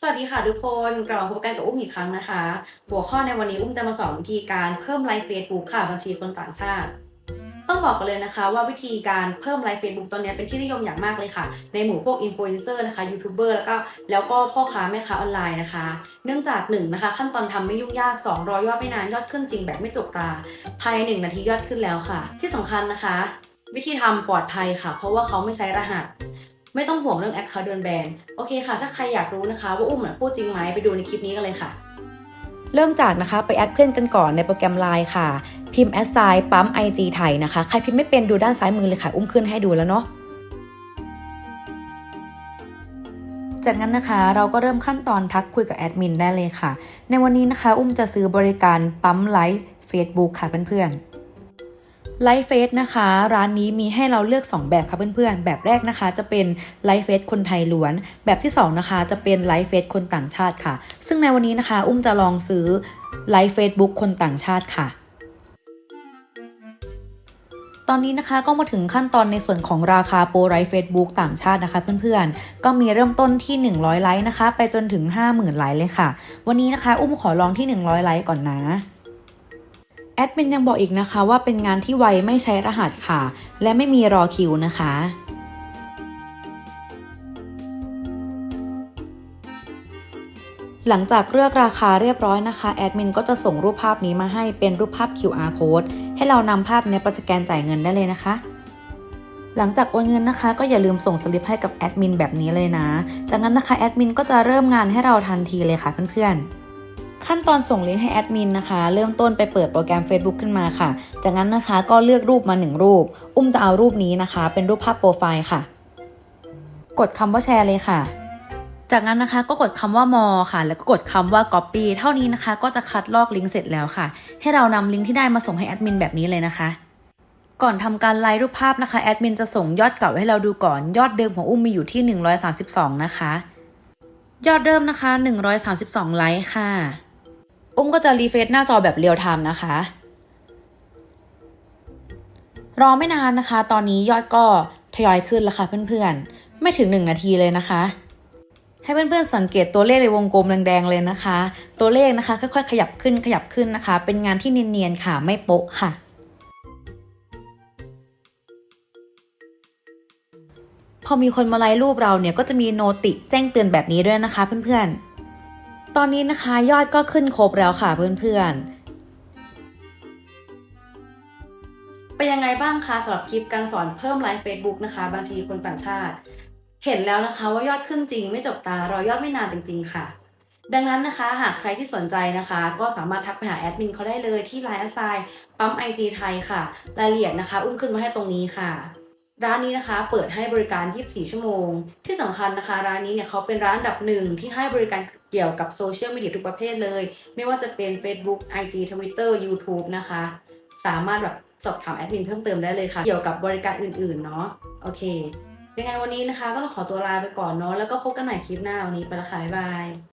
สวัสดีค่ะทุกคนกลับมาพบกันกับอุ้มอีกครั้งนะคะ หัวข้อในวันนี้อุ้มจะมาสอนวิธีการเพิ่มไลฟ์เฟซบุ๊กค่ะบัญชีคนต่างชาติ ต้องบอกกันเลยนะคะ ว่าวิธีการเพิ่มไลฟ์เฟซบุ๊กตอนนี้เป็นที่นิยมอย่างมากเลยค่ะ ในหมู่พวกอินฟลูเอนเซอร์นะคะยูทูบเบอร์แล้วก็แล้วก็พ่อค้าแม่ค้าออนไลน์นะคะ เนื่องจากหนึ่งนะคะ ขั้นตอนทำไม่ยุ่งยากสองรอยอดไม่นานยอดขึ้นจริงแบบไม่จกตา ภายในหนึ่งนาทียอดขึ้นแล้วค่ะ ที่สำคัญนะคะ วิธีทำปลอดภัยค่ะ เพราะว่าเขาไม่ใช้รหัส ไม่ต้องห่วงเรื่องแอดเขาโดนแบนโอเคค่ะ ถ้าใครอยากรู้นะคะว่าอุ้มพูดจริงไหมไปดูในคลิปนี้กันเลยค่ะเริ่มจากนะคะไปแอดเพื่อนกันก่อนในโปรแกรม Line ค่ะ พิมพ์แอดไซน์ปั๊ม IG ไทยนะคะ ใครพิมพ์ไม่เป็นดูด้านซ้ายมือเลยค่ะ อุ้มขึ้นให้ดูแล้วเนาะจากนั้นนะคะเราก็เริ่มขั้นตอนทักคุยกับแอดมินได้เลยค่ะ ในวันนี้นะคะ อุ้มจะซื้อบริการปั๊มไลฟ์ Facebook ค่ะเพื่อนๆ ไลฟ์เฟสนะคะ ร้านนี้มีให้เราเลือก 2 แบบค่ะเพื่อนๆ แบบแรกนะคะ จะเป็นไลฟ์เฟสคนไทยล้วน แบบที่ 2 นะคะ จะเป็นไลฟ์เฟสคนต่างชาติค่ะ ซึ่งในวันนี้นะคะ อุ้มจะลองซื้อไลฟ์เฟซบุ๊กคนต่างชาติค่ะตอนนี้นะคะก็มาถึงขั้นตอนในส่วนของราคาโปรไลฟ์เฟซบุ๊กต่างชาตินะคะเพื่อนๆ ก็มีเริ่มต้นที่ 100 ไลค์นะคะ ไปจนถึง 50,000 ไลค์เลยค่ะ วันนี้นะคะ อุ้มขอลองที่ 100 ไลค์ก่อนนะ แอดมินยังบอกอีกนะคะว่าเป็นงานที่ไวไม่ใช้รหัสค่ะ และไม่มีรอคิวนะคะหลังจากเลือกราคาเรียบร้อยนะคะ แอดมินก็จะส่งรูปภาพนี้มาให้เป็นรูปภาพ QR code ให้เรานำภาพนี้ไปสแกนจ่ายเงินได้เลยนะคะ หลังจากโอนเงินนะคะ ก็อย่าลืมส่งสลิปให้กับแอดมินแบบนี้เลยนะ จากนั้นนะคะแอดมินก็จะเริ่มงานให้เราทันทีเลยค่ะเพื่อนๆ ขั้นตอนส่งลิงก์ให้แอดมินนะคะ เริ่มต้นไปเปิดโปรแกรม Facebook ขึ้นมาค่ะ จากนั้นนะคะก็เลือกรูปมา 1 รูป อุ้มจะเอารูปนี้นะคะ เป็นรูปภาพโปรไฟล์ค่ะ กดคำว่าแชร์เลยค่ะ จากนั้นนะคะก็กดคำว่า more ค่ะ แล้วก็กดคำว่า copy เท่านี้นะคะ ก็จะคัดลอกลิงก์เสร็จแล้วค่ะ ให้เรานำลิงก์ที่ได้มาส่งให้แอดมินแบบนี้เลยนะคะก่อนทำการไลค์รูปภาพนะคะแอดมินจะส่งยอดเก่าให้เราดูก่อน ยอดเดิมของอุ้มมีอยู่ที่ 132 นะคะ ยอดเริ่มนะคะ 132 ไลค์ค่ะ อุ้มก็จะรีเฟซหน้าจอแบบเรียลไทม์นะคะ รอไม่นานนะคะ ตอนนี้ยอดก็ทยอยขึ้นแล้วค่ะเพื่อนๆ ไม่ถึง 1 นาทีเลยนะคะ ให้เพื่อนๆสังเกตตัวเลขในวงกลมแดงๆเลยนะคะ ตัวเลขนะคะ ค่อยๆ ขยับขึ้นขยับขึ้นนะคะ เป็นงานที่เนียนๆค่ะไม่โป๊ะค่ะพอมีคนมาไลค์รูปเราเนี่ยก็จะมีโนติแจ้งเตือนแบบนี้ด้วยนะคะเพื่อนๆ ตอนนี้นะคะยอดก็ขึ้นครบแล้วค่ะเพื่อนๆ เป็นยังไงบ้างคะสำหรับคลิปการสอนเพิ่มไลฟ์ Facebook นะคะ บัญชีคนต่างชาติ เห็นแล้วนะคะว่ายอดขึ้นจริงไม่จบตารอยอดไม่นานจริง ๆ ค่ะ ดังนั้นนะคะหากใครที่สนใจนะคะ ก็สามารถทักไปหาแอดมินเขาได้เลยที่ Line แอดไซน์ปั๊ม IG ไทยค่ะ รายละเอียดนะคะ อุ้มขึ้นมาให้ตรงนี้ค่ะ ร้านนี้นะคะเปิดให้บริการ 24 ชั่วโมง ที่สำคัญนะคะ ร้านนี้เนี่ยเขาเป็นร้านดับหนึ่งที่ให้บริการเกี่ยวกับโซเชียลมีเดียทุกประเภทเลย ไม่ว่าจะเป็น Facebook IG Twitter YouTube นะคะ สามารถแบบสอบถามแอดมินเพิ่มเติมได้เลยค่ะ เกี่ยวกับบริการอื่นๆ เนาะโอเค ยังไงวันนี้นะคะ ก็ต้องขอตัวลาไปก่อนเนาะแล้วก็พบกันใหม่คลิปหน้าวันนี้ไปละค่ะบ๊ายบาย